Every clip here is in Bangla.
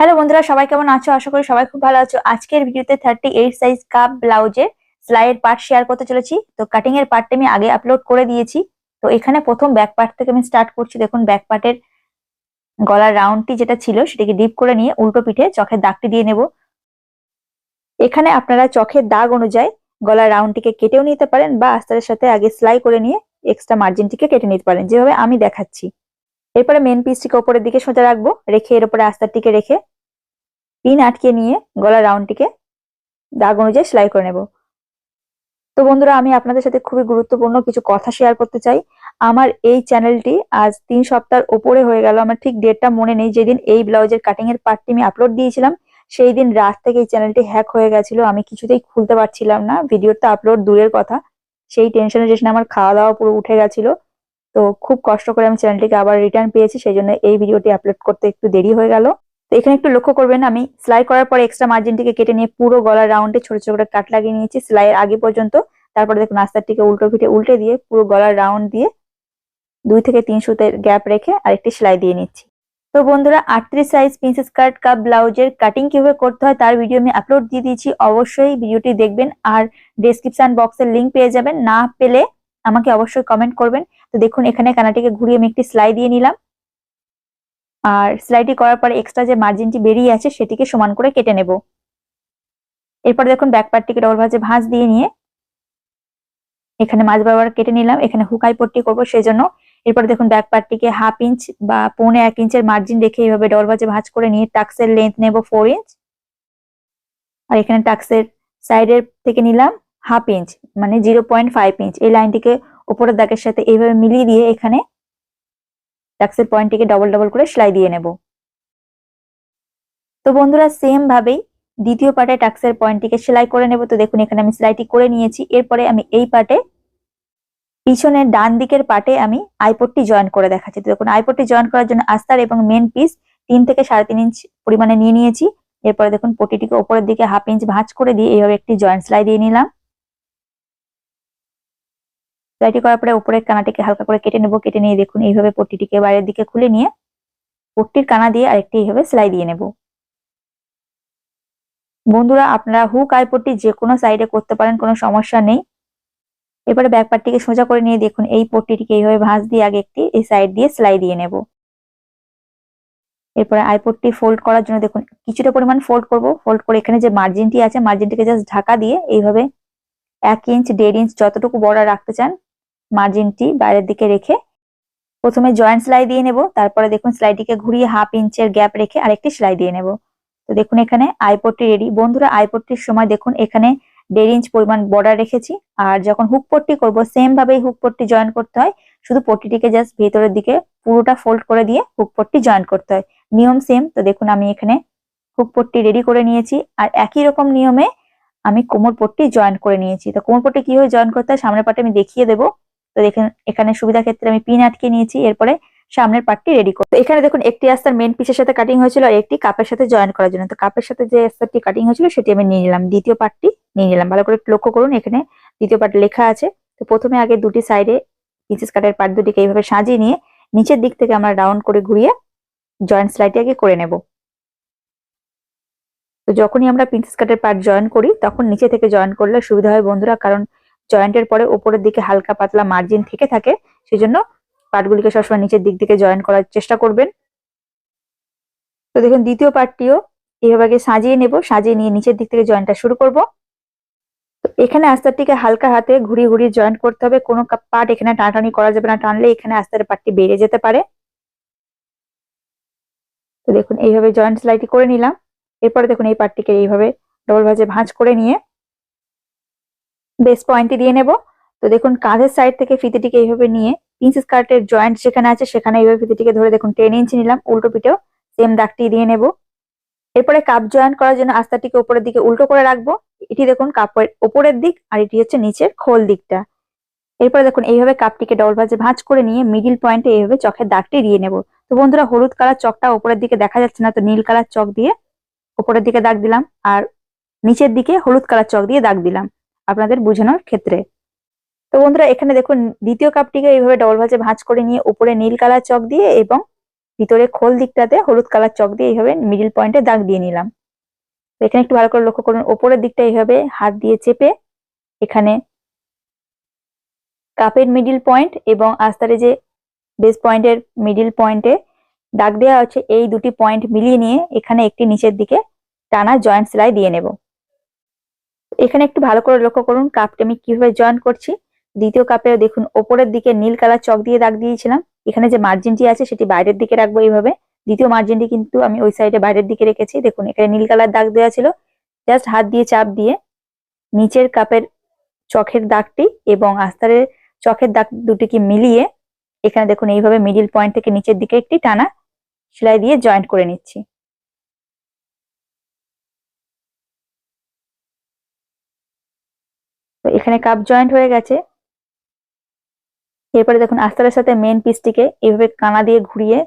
হ্যালো বন্ধুরা, সবাই কেমন আছো? আশা করি সবাই খুব ভালো আছো। আজকের ভিডিওতে থার্টি এইট সাইজ কাপ ব্লাউজের সেলাইয়ের পার্ট শেয়ার করতে চলেছি। তো কাটিং এর পার্টটা আমি আগে আপলোড করে দিয়েছি। তো এখানে প্রথম ব্যাক পার্ট থেকে আমি স্টার্ট করছি। দেখুন ব্যাক পার্টের গলার রাউন্ডটি যেটা ছিল, সেটাকে ডিপ করে নিয়ে উল্টো পিঠে চোখের দাগটি দিয়ে নেব। এখানে আপনারা চোখের দাগ অনুযায়ী গলার রাউন্ডটিকে কেটেও নিতে পারেন বা আস্তারের সাথে আগে সেলাই করে নিয়ে এক্সট্রা মার্জিনটিকে কেটে নিতে পারেন। যেভাবে আমি দেখাচ্ছি। এরপরে মেন পিসটিকে ওপরের দিকে সোজা রাখব, রেখে এর উপরে আস্তারটিকে রেখে পিন আটকে নিয়ে গলার রাউন্ডটিকে দাগ অনুযায়ী সেলাই করে নেব। তো বন্ধুরা, আমি আপনাদের সাথে খুবই গুরুত্বপূর্ণ কিছু কথা শেয়ার করতে চাই। আমার এই চ্যানেলটি আজ তিন সপ্তাহ ওপরে হয়ে গেল, আমার ঠিক ডেটটা মনে নেই। যেদিন এই ব্লাউজের কাটিং এর পার্টটি আমি আপলোড দিয়েছিলাম, সেই দিন রাত থেকে এই চ্যানেলটি হ্যাক হয়ে গেছিল। আমি কিছুতেই খুলতে পারছিলাম না ভিডিওটা আপলোড দূরের কথা। সেই টেনশনের জন্য আমার খাওয়া দাওয়া পুরো উঠে গেছিল। তো খুব কষ্ট করে আমি চ্যানেলটিকে আবার রিটার্ন পেয়েছি সেই জন্য এই ভিডিওটি আপলোড করতে একটু দেরি হয়ে গেল। তো এখানে একটু লক্ষ্য করবেন, আমি সেলাই করার পরে এক্সট্রা মার্জিনটিকে কেটে নিয়ে পুরো গলার রাউন্ডে ছোট ছোট করে কাট লাগিয়ে নিয়েছি সেলাইয়ের আগে পর্যন্ত। তারপরে দেখুন আস্তারটিকে উল্টো ফিটে উল্টে দিয়ে পুরো গলার রাউন্ড দিয়ে দুই থেকে তিন সুতের গ্যাপ রেখে আরেকটি সেলাই দিয়ে নিচ্ছি। তো বন্ধুরা, আটত্রিশ সাইজ প্রিন্সেস কাট কাপ ব্লাউজের কাটিং কীভাবে করতে হয় তার ভিডিও আমি আপলোড দিয়ে দিয়েছি। অবশ্যই ভিডিওটি দেখবেন আর ডেসক্রিপশন বক্সের লিঙ্ক পেয়ে যাবেন। না পেলে আমাকে অবশ্যই কমেন্ট করবেন। তো দেখুন, এখানে কানাটিকে ঘুরিয়ে আমি একটি সেলাই দিয়ে নিলাম। আর সেলাইটি করার পরে এক্সট্রা যে মার্জিনটি বেরিয়ে আছে, সেটিকে সমান করে কেটে নেব। এরপর দেখুন ব্যাক পার্টটিকে ডবল ভাঁজে ভাঁজ দিয়ে নিয়ে এখানে মাঝ বরাবর কেটে নিলাম, এখানে হুকাই পট্টি করব সেই জন্য এরপর দেখুন ব্যাক পার্টটিকে হাফ ইঞ্চ বা পৌনে এক ইঞ্চের মার্জিন রেখে এইভাবে ডবল ভাঁজে ভাঁজ করে নিয়ে টাক্সের লেন্থ নেব ফোর ইঞ্চ আর এখানে টাক্সের সাইডের থেকে নিলাম হাফ ইঞ্চ মানে জিরো পয়েন্ট ফাইভ ইঞ্চ এই লাইনটিকে উপরের দাগের সাথে এইভাবে মিলিয়ে দিয়ে এখানে টাক্সের পয়েন্টটিকে ডবল ডবল করে সেলাই দিয়ে নেব। তো বন্ধুরা সেম ভাবেই দ্বিতীয় পার্টে টাক্সের পয়েন্টটিকে সেলাই করে নেব। তো দেখুন, এখানে আমি সেলাইটি করে নিয়েছি। এরপরে আমি এই পার্টে, পিছনের ডান দিকের পার্টে আমি আইপটটি জয়েন করে দেখাচ্ছি। তো দেখুন আইপটটি জয়েন করার জন্য আস্তার এবং মেন পিস তিন থেকে সাড়ে তিন ইঞ্চ পরিমাণে নিয়ে নিয়েছি। এরপরে দেখুন পটিটিকে উপরের দিকে হাফ ইঞ্চ ভাঁজ করে দিয়ে এইভাবে একটি জয়েন্ট সেলাই দিয়ে নিলাম। সেলাইটি করার পরে উপরের কানাটিকে হালকা করে কেটে নেব, কেটে নিয়ে দেখুন, এইভাবে পট্টিটিকে বাইরের দিকে খুলে নিয়ে পট্টির কানা দিয়ে আরেকটি এইভাবে সেলাই দিয়ে নেব। বন্ধুরা, আপনারা হুক আই পট্টি যে কোনো সাইডে করতে পারেন, কোনো সমস্যা নেই। এবারে ব্যাক পার্টটিকে সোজা করে নিয়ে দেখুন, এই পট্টিটিকে এইভাবে ভাঁজ দিয়ে আগে একটি এই সাইড দিয়ে সেলাই দিয়ে নেব। এরপরে আইপটটি ফোল্ড করার জন্য দেখুন, কিছুটা পরিমাণ ফোল্ড করব। ফোল্ড করে এখানে যে মার্জিনটি আছে মার্জিনটিকে জাস্ট ঢাকা দিয়ে এইভাবে এক ইঞ্চ দেড় ইঞ্চ যতটুকু বড় রাখতে চান মার্জিনটি বাইরের দিকে রেখে প্রথমে জয়েন্ট সেলাই দিয়ে নেব, তারপরে দেখুন সেলাইটিকে ঘুরিয়ে হাফ ইঞ্চের গ্যাপ রেখে আরেকটি সেলাই দিয়ে নেব। তো দেখুন এখানে আইপট্টি রেডি বন্ধুরা আইপট্টির সময় দেখুন এখানে দেড় ইঞ্চ পরিমাণ বর্ডার রেখেছি। আর যখন হুক পট্টি করব সেম ভাবেই হুক পট্টি জয়েন করতে হয়। শুধু পট্টিটিকে জাস্ট ভেতরের দিকে পুরোটা ফোল্ড করে দিয়ে হুক পট্টি জয়েন করতে হয়। নিয়ম সেম তো দেখুন আমি এখানে হুক পট্টি রেডি করে নিয়েছি। আর একই রকম নিয়মে আমি কোমর পট্টি জয়েন করে নিয়েছি। তো কোমর পট্টি কীভাবে জয়েন করতে হয়, সামনের পাটে আমি দেখিয়ে দেবো। তো দেখেন, এখানে সুবিধা ক্ষেত্রে আমি পিন আটকে নিয়েছি, এরপরে সামনের পার্টটি রেডি করব। এখানে দেখুন, একটি আস্তার মেন পিসের সাথে কাটিং হয়েছিল আর একটি কাপের সাথে জয়েন করার জন্য। তো কাপের সাথে যে আস্তারটি কাটিং হয়েছিল, সেটি আমি নিয়ে নিলাম, দ্বিতীয় পার্টটি নিয়ে নিলাম। ভালো করে লক্ষ্য করুন, এখানে দ্বিতীয় পার্ট লেখা আছে। তো প্রথমে আগে দুটি সাইডে পিসেস কাটের পার্ট দুটিকে এইভাবে সাজিয়ে নিয়ে নিচের দিক থেকে আমরা রাউন্ড করে ঘুরিয়ে জয়েন্ট সেলাইটি আগে করে নেব। তো যখনই আমরা প্রিন্সেস কাটের পার্ট জয়েন করি, তখন নিচে থেকে জয়েন করলে সুবিধা হয় বন্ধুরা, কারণ জয়েন্টের পরে উপরের দিকে হালকা পাতলা মার্জিন থেকে থাকে সেই জন্য পার্টগুলিকে সবসময় নিচের দিক থেকে জয়েন করার চেষ্টা করবেন। তো দেখুন, দ্বিতীয় পার্টটিও এইভাবে সাজিয়ে নেব, সাজিয়ে নিয়ে নিচের দিক থেকে জয়েন্টটা শুরু করব। তো এখানে আস্তারটিকে হালকা হাতে ঘুরিয়ে ঘুরিয়ে জয়েন্ট করতে হবে, কোনো পার্ট এখানে টানাটানি করা যাবে না, টানলে এখানে আস্তার পার্টটি বেড়ে যেতে পারে। তো দেখুন, এইভাবে জয়েন্ট সেলাইটি করে নিলাম। এরপরে দেখুন, এই পার্টটিকে এইভাবে ডবল ভাজে ভাঁজ করে নিয়ে বেস পয়েন্টটি দিয়ে নেব। তো দেখুন, কাঁধের সাইড থেকে ফিতেটিকে এইভাবে নিয়ে প্রিন্সেস কার্টের জয়েন্ট যেখানে আছে, সেখানে এইভাবে ফিতেটিকে ধরে দেখুন টেন ইঞ্চি নিলাম, উল্টো পিঠেও সেম দাগটি দিয়ে নেব। এরপরে কাপ জয়েন্ট করার জন্য আস্তাটিকে উপরের দিকে উল্টো করে রাখব। এটি দেখুন কাপের উপরের দিক আর এটি হচ্ছে নিচের খোল দিকটা। এরপরে দেখুন, এইভাবে কাপটিকে ডবল ভাজে ভাঁজ করে নিয়ে মিডিল পয়েন্টে এইভাবে চোখের দাগটি দিয়ে নেব। তো বন্ধুরা, হলুদ কালার চকটা উপরের দিকে দেখা যাচ্ছে না, তো নীল কালার চক দিয়ে উপরের দিকে দাগ দিলাম আর নিচের দিকে হলুদ কালার চক দিয়ে দাগ দিলাম। আপনাদের বোঝানোর ক্ষেত্রে। তো বন্ধুরা, এখানে দেখুন, দ্বিতীয় কাপটিকে এইভাবে ডবল ভাজে ভাঁজ করে নিয়ে উপরে নীল কালার চক দিয়ে এবং ভিতরে খোল দিকটাতে হলুদ কালার চক দিয়ে এইভাবে মিডিল পয়েন্টে দাগ দিয়ে নিলাম। এখানে একটু ভালো করে লক্ষ্য করুন ওপরের দিকটা এইভাবে হাত দিয়ে চেপে এখানে কাপের মিডিল পয়েন্ট এবং আস্তারে যে বেস পয়েন্টের মিডিল পয়েন্টে দাগ দেওয়া হচ্ছে এই দুটি পয়েন্ট মিলিয়ে নিয়ে এখানে একটি নিচের দিকে টানা জয়েন্ট সেলাই দিয়ে নেব। এখানে একটু ভালো করে লক্ষ্য করুন কাপটা আমি কীভাবে জয়েন করছি। দ্বিতীয় কাপে দেখুন ওপরের দিকে নীল কালার চক দিয়ে দাগ দিয়েছিলাম। এখানে যে মার্জিনটি আছে সেটি বাইরের দিকে রাখব এইভাবে। দ্বিতীয় মার্জিনটি কিন্তু আমি ওই সাইডে বাইরের দিকে রেখেছি। দেখুন এখানে নীল কালার দাগ দেওয়া ছিল। জাস্ট হাত দিয়ে চাপ দিয়ে নিচের কাপের চোখের দাগটি এবং আস্তারের চোখের দাগ দুটিকে মিলিয়ে এখানে দেখুন এইভাবে মিডিল পয়েন্ট থেকে নিচের দিকে একটি টানা সেলাই দিয়ে জয়েন্ট করে নিচ্ছি। এখানে কাপ জয়েন্ট হয়ে গেছে। এরপরে দেখুন আস্তারের সাথে মেন পিসটিকে এইভাবে কানা দিয়ে ঘুরিয়ে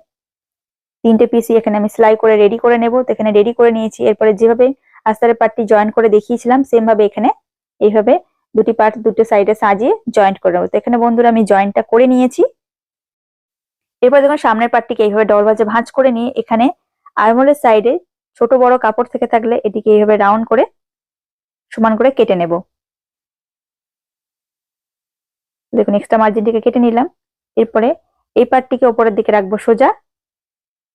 তিনটে পিসই এখানে আমি সেলাই করে রেডি করে নেব। তো এখানে রেডি করে নিয়েছি। এরপরে যেভাবে আস্তারের পার্টটি জয়েন করে দেখিয়েছিলাম সেম ভাবে এখানে এইভাবে দুটি পার্ট দুটো সাইডে সাজিয়ে জয়েন্ট করে নেব। তো এখানে বন্ধুরা আমি জয়েন্টটা করে নিয়েছি। এরপর দেখুন সামনের পার্টটিকে এইভাবে ডবল ভাজে ভাঁজ করে নিয়ে এখানে আরমোলের সাইডে ছোট বড় কাপড় থেকে থাকলে এটিকে এইভাবে রাউন্ড করে সমান করে কেটে নেব। দেখুন এক্সট্রা মার্জিনটিকে কেটে নিলাম। এরপরে এই পার্টটিকে ওপরের দিকে রাখব সোজা।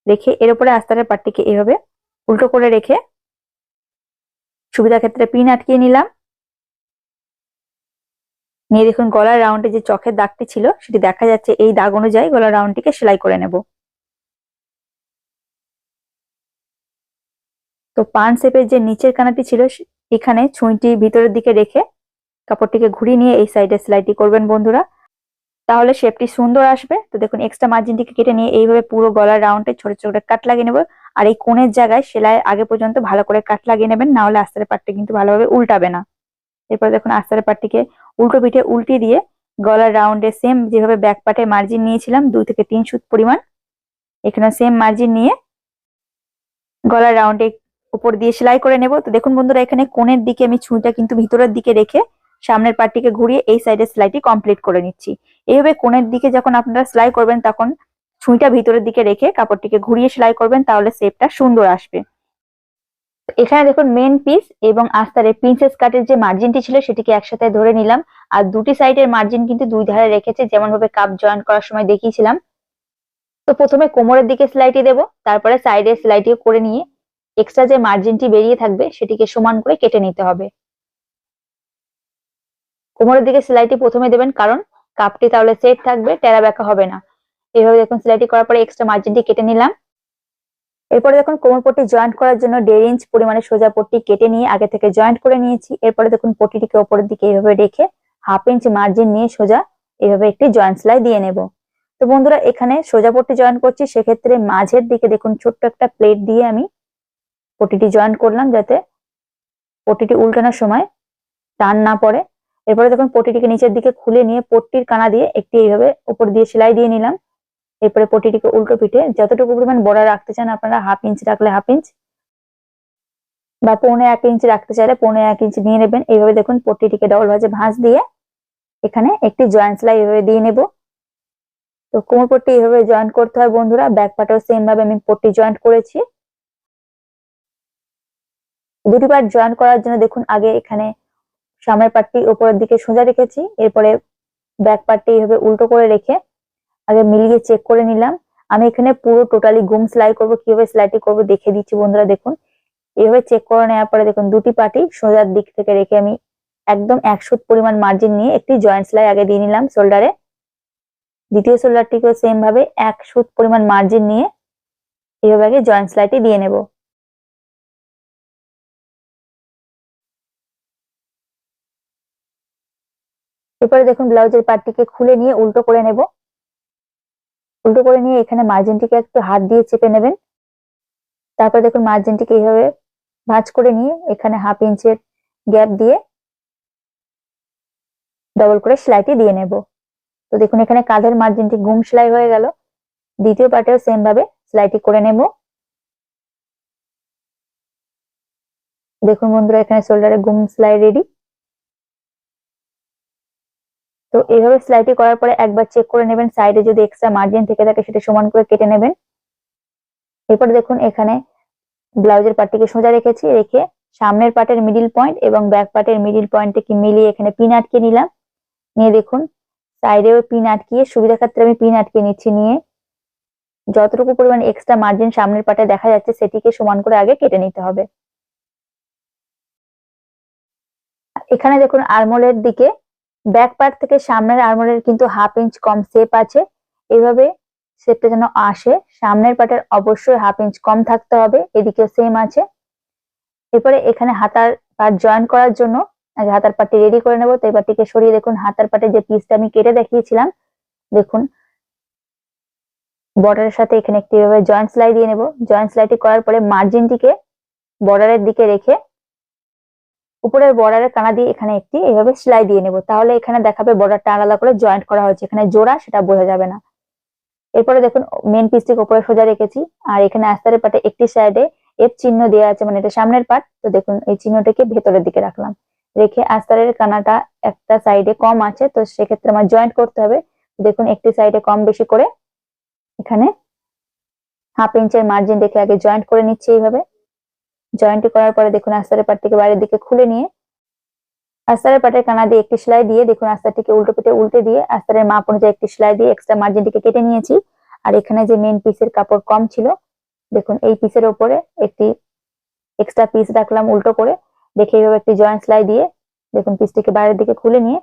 রেখে এর উপরে আস্তারের পার্টটিকে এইভাবে উল্টো করে রেখে সুবিধা ক্ষেত্রে পিন আটকিয়ে নিলাম। নিয়ে দেখুন গলার রাউন্ডে যে চোখের দাগটি ছিল, সেটি দেখা যাচ্ছে এই দাগ অনুযায়ী গলার রাউন্ডটিকে সেলাই করে নেব। তো পান শেপের যে নিচের কানাটি ছিল এখানে ছুঁইটি ভিতরের দিকে রেখে কাপড়টিকে ঘুরিয়ে নিয়ে এই সাইডে সেলাইটি করবেন বন্ধুরা। তাহলে শেপটি সুন্দর আসবে। তো দেখুন এক্সট্রা মার্জিনটিকে কেটে নিয়ে এইভাবে পুরো গলার রাউন্ডে ছোট ছোট কাট লাগিয়ে নেব। আর এই কোণের জায়গায় সেলাই আগে পর্যন্ত ভালো করে কাট লাগিয়ে নেবেন, না হলে আস্তারের পাটটি কিন্তু ভালোভাবে উল্টাবে না। এরপর দেখুন, আস্তারের পাটটিকে উল্টো পিঠে উল্টে দিয়ে গলার রাউন্ডে সেম যেভাবে ব্যাক পাটে মার্জিন নিয়েছিলাম, দুই থেকে তিন সুত পরিমাণ এখানে সেম মার্জিন নিয়ে গলার রাউন্ডে উপর দিয়ে সেলাই করে নেব। তো দেখুন বন্ধুরা, এখানে কোণের দিকে আমি ছুঁটা কিন্তু ভিতরের দিকে রেখে সামনের পার্টটিকে ঘুরিয়ে এই সাইডে সেলাইটি কমপ্লিট করে নিচ্ছি। এইভাবে কোণের দিকে যখন আপনারা সেলাই করবেন, তখন ছুঁইটা ভিতরের দিকে রেখে কাপড়টিকে ঘুরিয়ে সেলাই করবেন, তাহলে শেপটা সুন্দর আসবে। এখানে দেখুন মেন পিস এবং আস্তারে প্রিন্সেস কাটের যে মার্জিনটি ছিল, সেটিকে একসাথে ধরে নিলাম। আর দুটি সাইডের মার্জিন কিন্তু দুই ধারে রেখেছে যেমন ভাবে কাপ জয়েন করার সময় দেখিয়েছিলাম। তো প্রথমে কোমরের দিকে সেলাইটি দেব, তারপরে সাইডে সেলাইটি করে নিয়ে এক্সট্রা যে মার্জিনটি বেরিয়ে থাকবে, সেটিকে সমান করে কেটে নিতে হবে। কোমরের দিকে সেলাইটি প্রথমে দেবেন, কারণ কাপটি তাহলে সেট থাকবে, টেরা ব্যাকা হবে না। এইভাবে দেখুন সেলাইটি করার পরে এক্সট্রা মার্জিনটি কেটে নিলাম। এরপরে দেখুন কোমর পট্টি জয়েন্ট করার জন্য দেড় ইঞ্চ পরিমাণে সোজা পট্টি কেটে নিয়ে আগে থেকে জয়েন্ট করে নিয়েছি। এরপরে দেখুন পট্টিটিকে ওপরের দিকে এইভাবে রেখে হাফ ইঞ্চ মার্জিন নিয়ে সোজা এইভাবে একটি জয়েন্ট সেলাই দিয়ে নেব। তো বন্ধুরা, এখানে সোজা পট্টি জয়েন্ট করছি, সেক্ষেত্রে মাঝের দিকে দেখুন ছোট্ট একটা প্লেট দিয়ে আমি পটিটি জয়েন্ট করলাম যাতে পটিটি উল্টানোর সময় টান না পড়ে। এরপরে দেখুন পট্টিটিকে নিচের দিকে খুলে নিয়ে পট্টির কানা দিয়ে একটি এইভাবে উপর দিয়ে সেলাই দিয়ে নিলাম। এরপরে পটিটিকে উল্টো পিঠে যতটুকু পরিমাণ বড় রাখতে চান আপনারা হাফ ইঞ্চ রাখলে হাফ ইঞ্চ বা পৌনে এক ইঞ্চ রাখতে চাইলে পৌনে এক ইঞ্চ নিয়ে নেবেন। এইভাবে দেখুন পট্টিটিকে ডবল ভাজে ভাঁজ দিয়ে এখানে একটি জয়েন্ট সেলাই এভাবে দিয়ে নেব। তো কোমর পট্টি এইভাবে জয়েন্ট করতে হয় বন্ধুরা ব্যাক পাটেও সেম ভাবে আমি পট্টি জয়েন্ট করেছি। দুটি পার্ট জয়েন্ট করার জন্য দেখুন আগে এখানে সামনের পার্টটি উপরের দিকে সোজা রেখেছি, এরপরে ব্যাক পার্টটি এইভাবে উল্টো করে রেখে আগে মিলিয়ে চেক করে নিলাম। আমি এখানে পুরো টোটালি গুম সেলাই করব, কীভাবে সেলাইটি করব দেখে দিচ্ছি বন্ধুরা, দেখুন। এইভাবে চেক করে নেওয়ার পরে দেখুন, দুটি পাটি সোজার দিক থেকে রেখে আমি একদম একশো পরিমাণ মার্জিন নিয়ে একটি জয়েন্ট সেলাই আগে দিয়ে নিলাম শোল্ডারে দ্বিতীয় শোল্ডারটিকেও সেম ভাবে এক সুত পরিমাণ মার্জিন নিয়ে এইভাবে আগে জয়েন্ট সেলাইটি দিয়ে নেব। এরপরে দেখুন ব্লাউজের পার্টটিকে খুলে নিয়ে উল্টো করে নেব। উল্টো করে নিয়ে এখানে মার্জিনটিকে একটু হাত দিয়ে চেপে নেবেন। তারপর দেখুন মার্জিনটিকে এইভাবে ভাঁজ করে নিয়ে এখানে হাফ ইঞ্চের গ্যাপ দিয়ে ডবল করে সেলাইটি দিয়ে নেব। তো দেখুন এখানে কাঁধের মার্জিনটি গুম সেলাই হয়ে গেল। দ্বিতীয় পার্টেও সেম ভাবে সেলাইটি করে নেব। দেখুন বন্ধুরা, এখানে শোল্ডারে গুম সেলাই রেডি তো এইভাবে সেলাইটি করার পরে একবার চেক করে নেবেন সাইডে যদি এক্সট্রা মার্জিন থেকে থাকে সেটা সমান করে কেটে নেবেন। এরপর দেখুন এখানে ব্লাউজের পার্টটিকে সোজা রেখেছি, রেখে সামনের পার্টের মিডিল পয়েন্ট এবং ব্যাক পার্টের মিডিল পয়েন্টকে মিলিয়ে এখানে পিন আটকে নিলাম। নিয়ে দেখুন সাইডেও পিন আটকিয়ে সুবিধা ক্ষেত্রে আমি পিন আটকে নিচ্ছি নিয়ে। যতটুকু পরিমাণ এক্সট্রা মার্জিন সামনের পাটে দেখা যাচ্ছে, সেটিকে সমান করে আগে কেটে নিতে হবে। এখানে দেখুন আরমোলের দিকে ব্যাক পার্ট থেকে সামনের আরমোলের কিন্তু হাফ ইঞ্চ কম শেপ আছে। এইভাবে শেপটা যেন আসে, সামনের পাটের অবশ্যই হাফ ইঞ্চ কম থাকতে হবে, এদিকেও সেম আছে। এরপরে এখানে হাতার পার্ট জয়েন করার জন্য, আগে হাতার পাটটি রেডি করে নেব, তো এই পাটটিকে সরিয়ে দেখুন, হাতার পাটে যে পিসটা আমি কেটে দেখিয়েছিলাম, দেখুন। বর্ডারের সাথে এখানে একটি এভাবে জয়েন্ট সেলাই দিয়ে নেব। জয়েন্ট সেলাইটি করার পরে মার্জিনটিকে বর্ডারের দিকে রেখে উপরের বর্ডারের কানা দিয়ে এখানে একটি এভাবে সেলাই দিয়ে নেব। তাহলে এখানে দেখাবে বর্ডারটা আলাদা করে জয়েন্ট করা হয়েছে। এখানে জোড়া, সেটা বোঝা যাবে না। এরপরে দেখুন মেন পিসটিকে উপরে সোজা রেখেছি। আর এখানে আস্তারের পাটে একটি সাইডে এফ চিহ্ন দেওয়া আছে মানে এটা সামনের পাট। তো দেখুন, এই চিহ্নটাকে ভেতরের দিকে রাখলাম। রেখে আস্তারের কানাটা একটা সাইডে কম আছে, তো সেক্ষেত্রে আমার জয়েন্ট করতে হবে। দেখুন, একটি সাইডে কম বেশি করে এখানে হাফ ইঞ্চের মার্জিন রেখে আগে জয়েন্ট করে নিচ্ছি এইভাবে। জয়েন্টটি করার পরে দেখুন আস্তারের পাটটিকে বাইরের দিকে খুলে নিয়ে আস্তারের পাটের কানা দিয়ে একটি সেলাই দিয়ে দেখুন আস্তারটিকে উল্টো পেটে উল্টে দিয়ে আস্তারের মাপ অনুযায়ী একটি সেলাই দিয়ে এক্সট্রা মার্জিনটিকে কেটে নিয়েছি। আর এখানে যে মেন পিসের কাপড় কম ছিল, দেখুন এই পিসের ওপরে একটি এক্সট্রা পিস রাখলাম উল্টো করে। দেখে এইভাবে একটি জয়েন্ট সেলাই দিয়ে দেখুন পিসটিকে বাইরের দিকে খুলে নিয়ে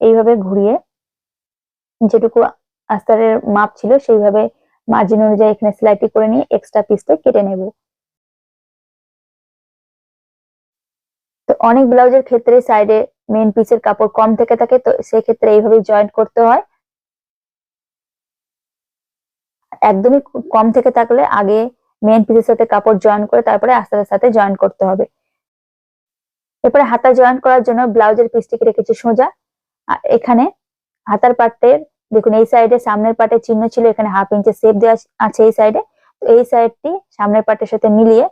এইভাবে ঘুরিয়ে যেটুকু আস্তারের মাপ ছিল সেইভাবে মার্জিন অনুযায়ী এখানে সেলাইটি করে নিয়ে এক্সট্রা পিসটা কেটে নেব। তো অনেক ব্লাউজের ক্ষেত্রে সাইডে মেন পিসের কাপড় কম থেকে থাকে, তো সেক্ষেত্রে এইভাবে জয়েন্ট করতে হয়। একদমই কম থেকে থাকলে আগে মেন পিসের সাথে কাপড় জয়েন করে তারপরে আস্তে সাথে জয়েন করতে হবে। এরপরে হাতা জয়েন করার জন্য ব্লাউজের পিসটিকে রেখেছি সোজা। আর এখানে হাতার পাটের দেখুন এই সাইডে সামনের পাটের চিহ্ন ছিল, এখানে হাফ ইঞ্চের সেপ দেওয়া আছে এই সাইডে তো এই সাইডটি সামনের পাটের সাথে মিলিয়ে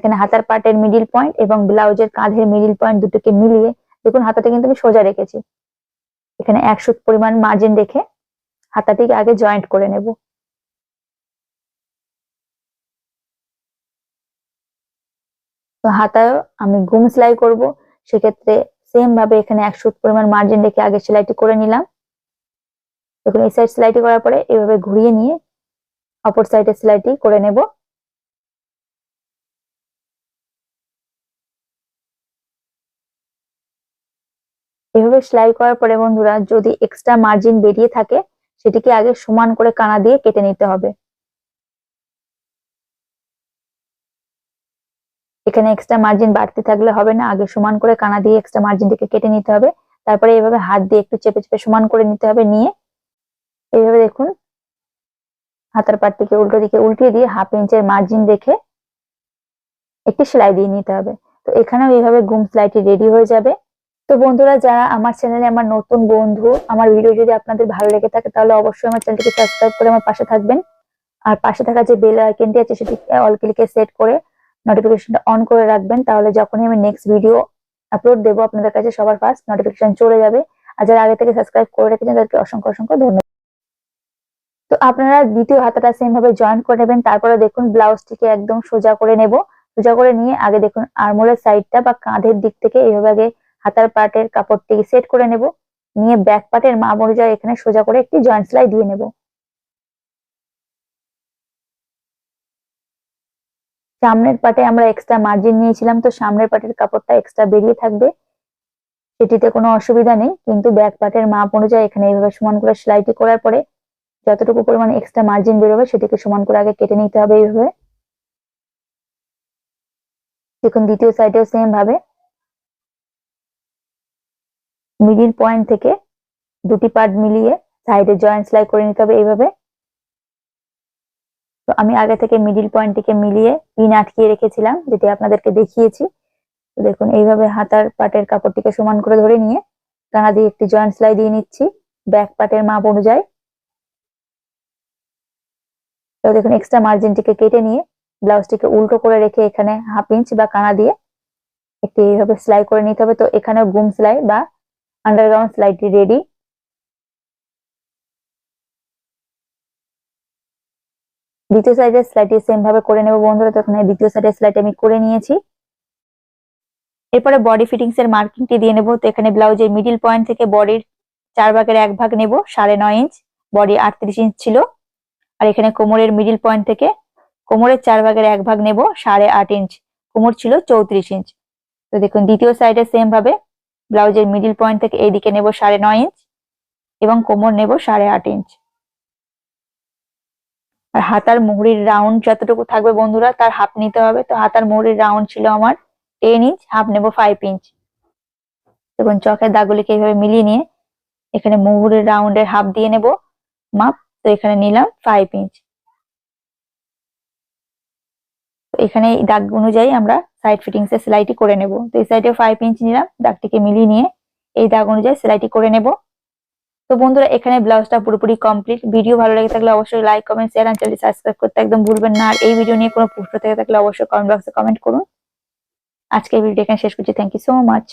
এখানে হাতার পাটের মিডিল পয়েন্ট এবং ব্লাউজের কাঁধের মিডিল পয়েন্ট দুটোকে মিলিয়ে দেখুন হাতাটা কিন্তু আমি সোজা রেখেছি। এখানে একশো পরিমাণ মার্জিন রেখে হাতাটিকে আগে জয়েন্ট করে নেব। তো হাতায় আমি গুম সেলাই করব, সেক্ষেত্রে সেম ভাবে এখানে একশো পরিমাণ মার্জিন রেখে আগে সেলাইটি করে নিলাম। দেখুন এই সাইড সেলাইটি করার পরে এভাবে ঘুরিয়ে নিয়ে অপর সাইডে সেলাইটি করে নেব। এভাবে সেলাই করার পরে বন্ধুরা যদি এক্সট্রা মার্জিন বেরিয়ে থাকে, সেটিকে আগে সমান করে কানা দিয়ে কেটে নিতে হবে। এখানে এক্সট্রা মার্জিন বাড়তি থাকলে হবে না, আগে সমান করে কানা দিয়ে এক্সট্রা মার্জিনটিকে কেটে নিতে হবে। তারপরে এভাবে হাত দিয়ে একটু চেপে চেপে সমান করে নিতে হবে, নিয়ে এইভাবে দেখুন, হাতার পাটটিকে উল্টো দিকে উল্টিয়ে দিয়ে হাফ ইঞ্চের মার্জিন রেখে একটি সেলাই দিয়ে নিতে হবে। তো এখানেও এইভাবে গুম সেলাইটি রেডি হয়ে যাবে। তো বন্ধুরা, যারা আমার চ্যানেলে আমার নতুন বন্ধু, আমার ভিডিও যদি আপনাদের ভালো লেগে থাকে, তাহলে অবশ্যই আমার চ্যানেলটিকে সাবস্ক্রাইব করে আমার পাশে থাকবেন। আর পাশে থাকা যে বেল আইকনটি আছে, সেটি অল ক্লিকে সেট করে নোটিফিকেশনটা অন করে রাখবেন। তাহলে যখনই আমি নেক্সট ভিডিও আপলোড দেবো আপনাদের কাছে, সবার ফার্স্ট নোটিফিকেশন চলে যাবে। আর যারা আগে থেকে সাবস্ক্রাইব করে রেখেছেন, তাদেরকে অসংখ্য অসংখ্য ধন্যবাদ। তো আপনারা দ্বিতীয় হাতাটা সেম ভাবে জয়েন করে নেবেন, তারপরে দেখুন ব্লাউজটিকে একদম সোজা করে নেব। সোজা করে নিয়ে আগে দেখুন আরমোলের সাইডটা বা কাঁধের দিক থেকে এইভাবে আগে হাতার পার্টের কাপড়টি সেট করে নেব। নিয়ে ব্যাক পার্টের মাপ অনুযায়ী এখানে সোজা করে একটি জয়েন্ট সেলাই দিয়ে নেব। সামনের পাটে আমরা এক্সট্রা মার্জিন নিয়েছিলাম, তো সামনের পাটের কাপড়টা এক্সট্রা বেরিয়ে থাকবে। সেটিতে কোনো অসুবিধা নেই, কিন্তু ব্যাক পার্টের মাপ অনুযায়ী এখানে এইভাবে সমান করে সেলাইটি করার পরে যতটুকু পরিমাণ এক্সট্রা মার্জিন বেরোবে সেটিকে সমান করে আগে কেটে নিতে হবে এইভাবে। দেখুন, দ্বিতীয় সাইডেও সেম ভাবে। মিডিল পয়েন্ট থেকে দুটি পার্ট মিলিয়ে সাইডে জয়েন্ট সেলাই করে নিতে হবে এইভাবে। তো আমি আগে থেকে মিডিল পয়েন্টটিকে মিলিয়ে পিন আটকিয়ে রেখেছিলাম, যেটি আপনাদেরকে দেখিয়েছি। তো দেখুন, এইভাবে হাতার পাটের কাপড়টিকে সমান করে ধরে নিয়ে টানা দিয়ে একটি জয়েন্ট সেলাই দিয়ে নিচ্ছি ব্যাক পাটের মাপ অনুযায়ী। তো দেখুন এক্সট্রা মার্জিনটিকে কেটে নিয়ে ব্লাউজটিকে উল্টো করে রেখে এখানে হাফ ইঞ্চ বা কানা দিয়ে একটি এইভাবে সেলাই করে নিতে হবে। তো এখানেও গুম সেলাই বা আন্ডারগ্রাউন্ড সেলাইটি রেডি দ্বিতীয় সাইডের সেলাইটি সেম ভাবে করে নেব বন্ধুরা। তো এখানে দ্বিতীয় সাইডের সেলাইটি আমি করে নিয়েছি। এরপরে বডি ফিটিংস এর মার্কিংটি দিয়ে নেব। তো এখানে ব্লাউজের মিডিল পয়েন্ট থেকে বডির চার ভাগের এক ভাগ নেব, সাড়ে নয় ইঞ্চ বডি আটত্রিশ ইঞ্চ ছিল। আর এখানে কোমরের মিডিল পয়েন্ট থেকে কোমরের চার ভাগের এক ভাগ নেব, সাড়ে আট ইঞ্চ কোমর ছিল চৌত্রিশ ইঞ্চ তো দেখুন, দ্বিতীয় সাইডে সেম ভাবে ব্লাউজের মিডিল পয়েন্ট থেকে এইদিকে নেব সাড়ে নয় ইঞ্চ এবং কোমর নেব সাড়ে আট ইঞ্চ আর হাতার মুহুরির রাউন্ড যতটুকু থাকবে বন্ধুরা, তার হাফ নিতে হবে। তো হাতার মুহুরির রাউন্ড ছিল আমার টেন ইঞ্চ হাফ নেব ফাইভ ইঞ্চ দেখুন চকের দাগগুলিকে এইভাবে মিলিয়ে নিয়ে এখানে মুহুরের রাউন্ডের হাফ দিয়ে নেব। মাপ, তো এখানে নিলাম ফাইভ ইঞ্চ এখানে দাগ অনুযায়ী আমরা সাইড ফিটিংস এর সেলাইটি করে নেব। তো এই সাইডে ফাইভ ইঞ্চ নিলাম, দাগটিকে মিলিয়ে নিয়ে এই দাগ অনুযায়ী সেলাইটি করে নেব। তো বন্ধুরা, এখানে ব্লাউজটা পুরোপুরি কমপ্লিট ভিডিও ভালো লেগে থাকলে অবশ্যই লাইক কমেন্ট শেয়ার চ্যানেলটি সাবস্ক্রাইব করতে একদম ভুলবেন না। আর এই ভিডিও নিয়ে কোনো প্রশ্ন থেকে থাকলে অবশ্যই কমেন্ট বক্সে কমেন্ট করুন। আজকের ভিডিও এখানে শেষ করছি। Thank you so much